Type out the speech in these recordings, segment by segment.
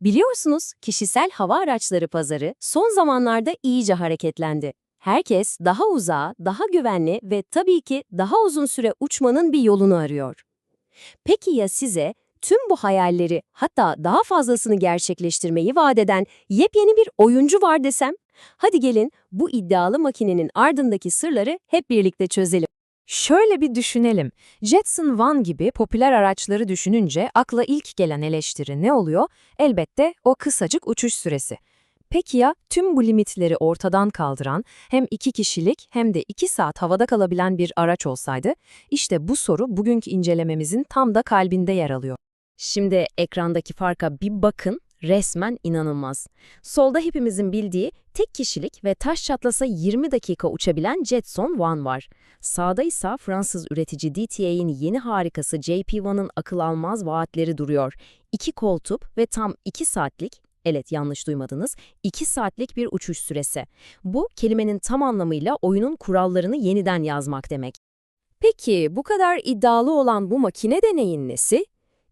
Biliyorsunuz kişisel hava araçları pazarı son zamanlarda iyice hareketlendi. Herkes daha uzağa, daha güvenli ve tabii ki daha uzun süre uçmanın bir yolunu arıyor. Peki ya size tüm bu hayalleri hatta daha fazlasını gerçekleştirmeyi vaat eden yepyeni bir oyuncu var desem? Hadi gelin bu iddialı makinenin ardındaki sırları hep birlikte çözelim. Şöyle bir düşünelim. Jetson One gibi popüler araçları düşününce akla ilk gelen eleştiri ne oluyor? Elbette o kısacık uçuş süresi. Peki ya tüm bu limitleri ortadan kaldıran hem iki kişilik hem de iki saat havada kalabilen bir araç olsaydı? İşte bu soru bugünkü incelememizin tam da kalbinde yer alıyor. Şimdi ekrandaki farka bir bakın, resmen inanılmaz. Solda hepimizin bildiği tek kişilik ve taş çatlasa 20 dakika uçabilen Jetson One var. Sağda ise Fransız üretici DTA'nin yeni harikası JP1'ın akıl almaz vaatleri duruyor. İki koltup ve tam 2 saatlik, evet yanlış duymadınız, 2 saatlik bir uçuş süresi. Bu kelimenin tam anlamıyla oyunun kurallarını yeniden yazmak demek. Peki bu kadar iddialı olan bu makine deneyin nesi?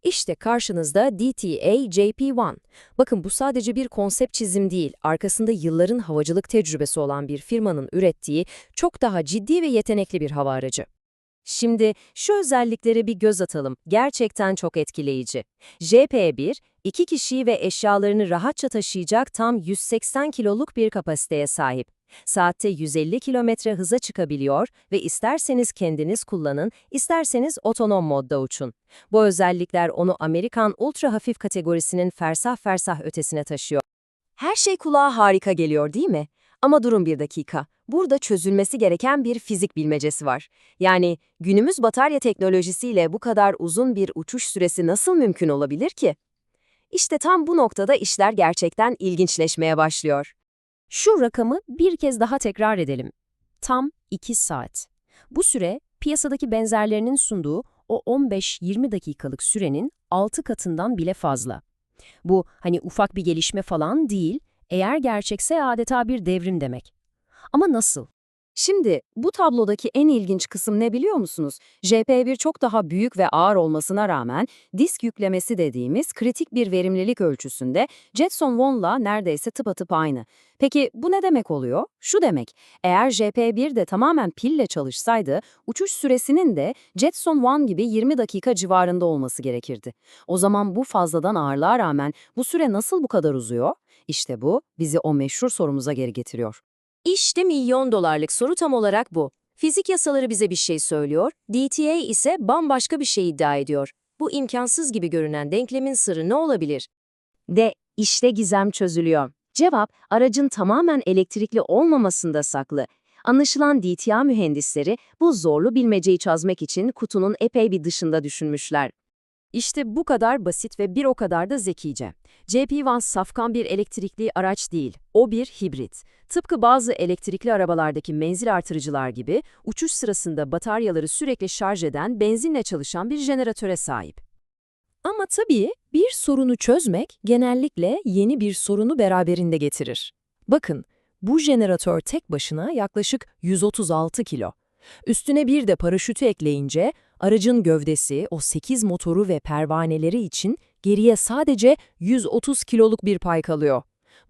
İşte karşınızda DTA JP1. Bakın bu sadece bir konsept çizim değil, arkasında yılların havacılık tecrübesi olan bir firmanın ürettiği çok daha ciddi ve yetenekli bir hava aracı. Şimdi şu özelliklere bir göz atalım. Gerçekten çok etkileyici. JP1, iki kişiyi ve eşyalarını rahatça taşıyacak tam 180 kiloluk bir kapasiteye sahip. Saatte 150 kilometre hıza çıkabiliyor ve isterseniz kendiniz kullanın, isterseniz otonom modda uçun. Bu özellikler onu Amerikan ultra hafif kategorisinin fersah fersah ötesine taşıyor. Her şey kulağa harika geliyor değil mi? Ama durun bir dakika. Burada çözülmesi gereken bir fizik bilmecesi var. Yani günümüz batarya teknolojisiyle bu kadar uzun bir uçuş süresi nasıl mümkün olabilir ki? İşte tam bu noktada işler gerçekten ilginçleşmeye başlıyor. Şu rakamı bir kez daha tekrar edelim. Tam 2 saat. Bu süre piyasadaki benzerlerinin sunduğu o 15-20 dakikalık sürenin 6 katından bile fazla. Bu hani ufak bir gelişme falan değil, eğer gerçekse adeta bir devrim demek. Ama nasıl? Şimdi bu tablodaki en ilginç kısım ne biliyor musunuz? JP1 çok daha büyük ve ağır olmasına rağmen disk yüklemesi dediğimiz kritik bir verimlilik ölçüsünde Jetson One'la neredeyse tıpatıp aynı. Peki bu ne demek oluyor? Şu demek, eğer JP1 de tamamen pille çalışsaydı, uçuş süresinin de Jetson One gibi 20 dakika civarında olması gerekirdi. O zaman bu fazladan ağırlığa rağmen bu süre nasıl bu kadar uzuyor? İşte bu bizi o meşhur sorumuza geri getiriyor. İşte milyon dolarlık soru tam olarak bu. Fizik yasaları bize bir şey söylüyor, DTA ise bambaşka bir şey iddia ediyor. Bu imkansız gibi görünen denklemin sırrı ne olabilir? De işte gizem çözülüyor. Cevap, aracın tamamen elektrikli olmamasında saklı. Anlaşılan DTA mühendisleri bu zorlu bilmeceyi çözmek için kutunun epey bir dışında düşünmüşler. İşte bu kadar basit ve bir o kadar da zekice. JP1 safkan bir elektrikli araç değil, o bir hibrit. Tıpkı bazı elektrikli arabalardaki menzil artırıcılar gibi uçuş sırasında bataryaları sürekli şarj eden benzinle çalışan bir jeneratöre sahip. Ama tabii bir sorunu çözmek genellikle yeni bir sorunu beraberinde getirir. Bakın, bu jeneratör tek başına yaklaşık 136 kilo. Üstüne bir de paraşütü ekleyince aracın gövdesi, o 8 motoru ve pervaneleri için geriye sadece 130 kiloluk bir pay kalıyor.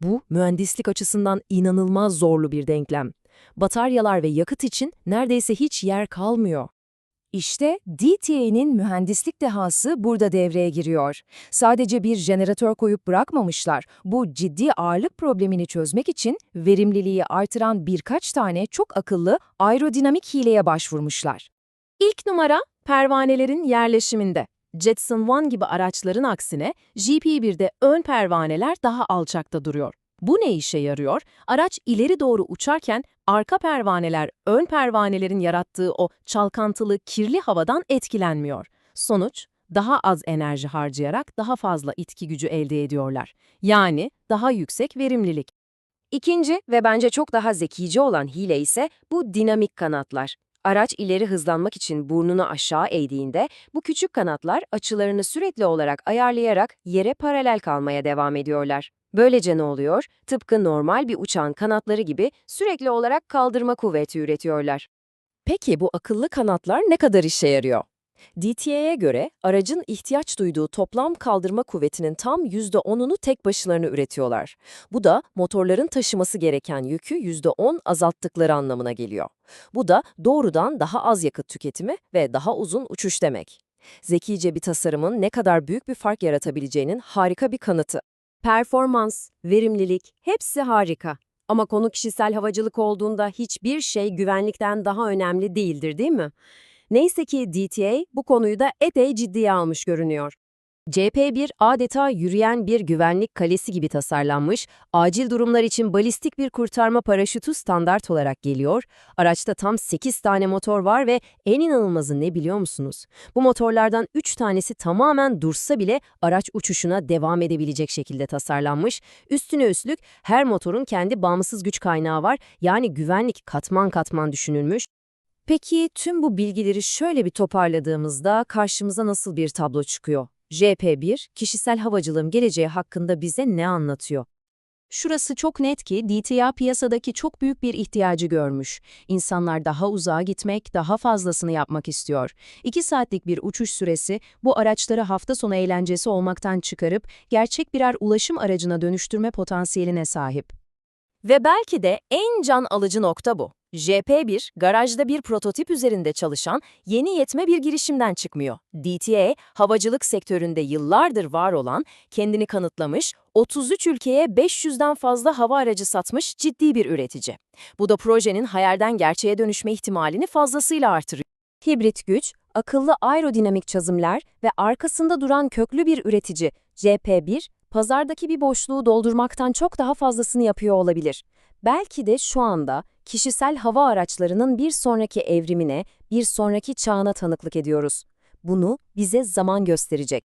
Bu, mühendislik açısından inanılmaz zorlu bir denklem. Bataryalar ve yakıt için neredeyse hiç yer kalmıyor. İşte DTA'nin mühendislik dehası burada devreye giriyor. Sadece bir jeneratör koyup bırakmamışlar. Bu ciddi ağırlık problemini çözmek için verimliliği artıran birkaç tane çok akıllı aerodinamik hileye başvurmuşlar. İlk numara pervanelerin yerleşiminde. Jetson One gibi araçların aksine GP1'de ön pervaneler daha alçakta duruyor. Bu ne işe yarıyor? Araç ileri doğru uçarken arka pervaneler ön pervanelerin yarattığı o çalkantılı, kirli havadan etkilenmiyor. Sonuç, daha az enerji harcayarak daha fazla itki gücü elde ediyorlar. Yani daha yüksek verimlilik. İkinci ve bence çok daha zekice olan hile ise bu dinamik kanatlar. Araç ileri hızlanmak için burnunu aşağı eğdiğinde bu küçük kanatlar açılarını sürekli olarak ayarlayarak yere paralel kalmaya devam ediyorlar. Böylece ne oluyor? Tıpkı normal bir uçağın kanatları gibi sürekli olarak kaldırma kuvveti üretiyorlar. Peki bu akıllı kanatlar ne kadar işe yarıyor? DTA'ya göre aracın ihtiyaç duyduğu toplam kaldırma kuvvetinin tam %10'unu tek başlarına üretiyorlar. Bu da motorların taşıması gereken yükü %10 azalttıkları anlamına geliyor. Bu da doğrudan daha az yakıt tüketimi ve daha uzun uçuş demek. Zekice bir tasarımın ne kadar büyük bir fark yaratabileceğinin harika bir kanıtı. Performans, verimlilik hepsi harika. Ama konu kişisel havacılık olduğunda hiçbir şey güvenlikten daha önemli değildir değil mi? Neyse ki DTA bu konuyu da epey ciddiye almış görünüyor. CP1 adeta yürüyen bir güvenlik kalesi gibi tasarlanmış, acil durumlar için balistik bir kurtarma paraşütü standart olarak geliyor. Araçta tam 8 tane motor var ve en inanılmazı ne biliyor musunuz? Bu motorlardan 3 tanesi tamamen dursa bile araç uçuşuna devam edebilecek şekilde tasarlanmış. Üstüne üstlük her motorun kendi bağımsız güç kaynağı var, yani güvenlik katman katman düşünülmüş. Peki tüm bu bilgileri şöyle bir toparladığımızda karşımıza nasıl bir tablo çıkıyor? JP1, kişisel havacılığın geleceği hakkında bize ne anlatıyor? Şurası çok net ki DTA piyasadaki çok büyük bir ihtiyacı görmüş. İnsanlar daha uzağa gitmek, daha fazlasını yapmak istiyor. 2 saatlik bir uçuş süresi bu araçları hafta sonu eğlencesi olmaktan çıkarıp gerçek birer ulaşım aracına dönüştürme potansiyeline sahip. Ve belki de en can alıcı nokta bu. JP1, garajda bir prototip üzerinde çalışan yeni yetme bir girişimden çıkmıyor. DTA, havacılık sektöründe yıllardır var olan, kendini kanıtlamış, 33 ülkeye 500'den fazla hava aracı satmış ciddi bir üretici. Bu da projenin hayalden gerçeğe dönüşme ihtimalini fazlasıyla artırıyor. Hibrit güç, akıllı aerodinamik çözümler ve arkasında duran köklü bir üretici JP1, pazardaki bir boşluğu doldurmaktan çok daha fazlasını yapıyor olabilir. Belki de şu anda kişisel hava araçlarının bir sonraki evrimine, bir sonraki çağına tanıklık ediyoruz. Bunu bize zaman gösterecek.